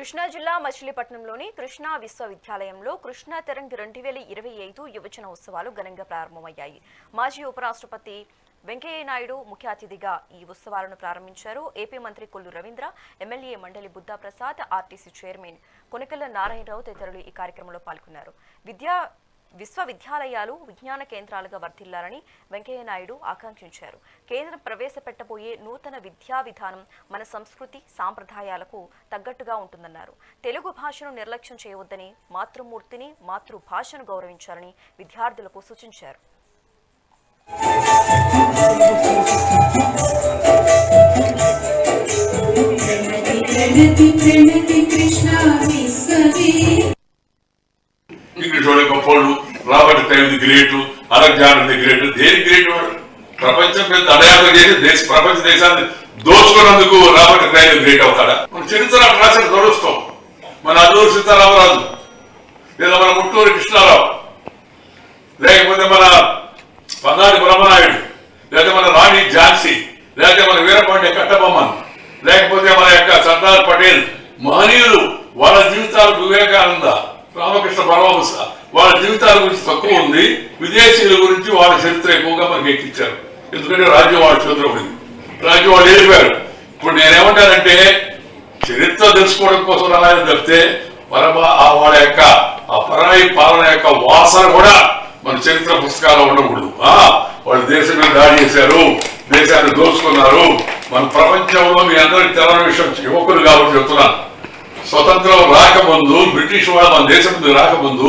కృష్ణా జిల్లా మచిలీపట్నంలోని కృష్ణా విశ్వవిద్యాలయంలో కృష్ణా తెరంగ్ రెండు వేల ఇరవై ఐదు యువజన ఉత్సవాలు ఘనంగా ప్రారంభమయ్యాయి. మాజీ ఉపరాష్ట్రపతి వెంకయ్య నాయుడు ముఖ్య అతిథిగా ఈ ఉత్సవాలను ప్రారంభించారు. ఏపీ మంత్రి కొల్లు రవీంద్ర ఎమ్మెల్యే మండలి బుద్ధా ప్రసాద్ ఆర్టీసీ చైర్మన్ కొనకల నారాయణరావు తదితరులు ఈ కార్యక్రమంలో పాల్గొన్నారు. విద్యా విశ్వవిద్యాలయాలు విజ్ఞాన కేంద్రాలుగా వర్ధిల్లాలని వెంకయ్య నాయుడు ఆకాంక్షించారు. కేంద్రం ప్రవేశపెట్టబోయే నూతన విద్యా విధానం మన సంస్కృతి సాంప్రదాయాలకు తగ్గట్టుగా ఉంటుందన్నారు. తెలుగు భాషను నిర్లక్ష్యం చేయవద్దని మాతృమూర్తిని మాతృభాషను గౌరవించాలని విద్యార్థులకు సూచించారు. Pranathi Pranathi Krishna Robert time great Alexander the great. దేని గ్రేట్ వాడు? ప్రపంచం మీద దండయాత్ర చేసి దేశ ప్రపంచ దేశాన్ని దోచుకున్నందుకు రాబర్ట్ క్రైమ్ గ్రేట్ అవుతాడా? మన చరిత్ర రాసిన తొడుస్తాం మన అల్లూరు సీతారామరాజు లేదా మన ముట్టూరు కృష్ణారావు లేకపోతే మన పల్నాడు బ్రహ్మనాయుడు లేకపోతే మన రాణి ఝాన్సీ లేకపోతే మన వీరపాండ్య కట్టబొమ్మన్ లేకపోతే మన యొక్క సర్దార్ పటేల్ మహనీయులు వాళ్ళ జీవితాలు వివేకానంద రామకృష్ణ పరమహంస. జీవితాల గురించి తక్కువ ఉంది. విదేశీయుల గురించి వాళ్ళ చరిత్ర ఎక్కువగా మనకి ఎక్కించారు ఎందుకంటే రాజ్యం వాళ్ళ చేతిలో పడింది రాజ్యం వాళ్ళు వెళ్ళిపోయారు ఇప్పుడు నేనేమంటానంటే చరిత్ర తెలుసుకోవడం కోసం రాలేదు తప్పితే పరమ ఆ వాళ్ళ యొక్క ఆ పరాయి పాలన యొక్క వాసన కూడా మన చరిత్ర పుస్తకాల్లో ఉండకూడదు. ఆ వాళ్ళు దేశం మీద దాడి చేశారు దేశాన్ని దోచుకున్నారు. మన ప్రపంచంలో మీ అందరికి తెలని విషయం యువకులు కాబట్టి చెప్తున్నాను. స్వతంత్రం రాకముందు బ్రిటిష్ వాళ్ళు మన దేశం మీద రాకముందు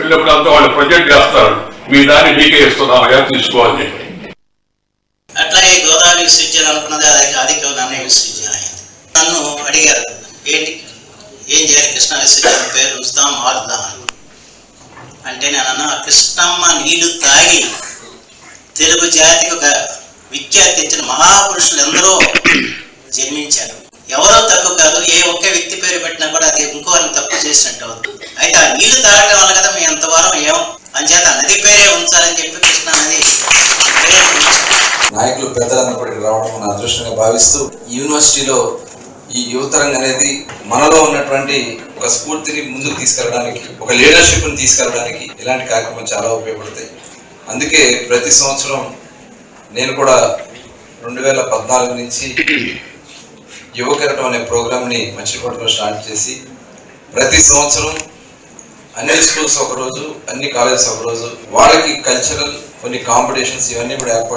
వెళ్ళినప్పుడు అంతా వాళ్ళు ప్రొజెక్ట్ చేస్తారు. మీ దాన్ని మీకే ఇస్తున్నాం అయ్యా తీసుకోవాలని చెప్పి. అట్లాగే గోదావరి విశ్వవిద్యాలయం అనుకున్నది అది ఆదిక నాన్న విశ్వవిద్యాలయం నన్ను అడిగారు ఏంటి? ఏం చేయాలి? కృష్ణ విశ్వవిద్యాలయం పేరు ఉంచుతాం మారుద్దాం అంటే నేను అన్న కృష్ణమ్మ నీళ్ళు తాగి తెలుగు జాతికి ఒక విఖ్యాతి ఇచ్చిన మహాపురుషులు ఎందరో జన్మించారు. ఎవరో తక్కువ కాదు ఏ ఒక్క వ్యక్తి పేరు పెట్టినా కూడా అది ఇంకో తక్కువ చేసినట్టు అవుతుంది. అయితే ఆ నీళ్ళు తాగటం వల్ల కదా మీ ఎంతవరం ఏం అంచేత నది పేరే ఉంచాలని చెప్పి కృష్ణా నది నాయకులు పెద్దలన్నప్పటికీ రావడం మన అదృష్టంగా భావిస్తూ యూనివర్సిటీలో ఈ యువతరంగ అనేది మనలో ఉన్నటువంటి ఒక స్ఫూర్తిని ముందుకు తీసుకెళ్ళడానికి ఒక లీడర్షిప్ని తీసుకెళ్ళడానికి ఇలాంటి కార్యక్రమం చాలా ఉపయోగపడతాయి. అందుకే ప్రతి సంవత్సరం నేను కూడా రెండు వేల పద్నాలుగు నుంచి యువకెరటం అనే ప్రోగ్రామ్ని మచిలీపట్నంలో స్టార్ట్ చేసి ప్రతి సంవత్సరం అన్ని స్కూల్స్ ఒకరోజు అన్ని కాలేజెస్ ఒకరోజు వాళ్ళకి కల్చరల్ కొన్ని కాంపిటీషన్స్ ఇవన్నీ కూడా ఏర్పాటు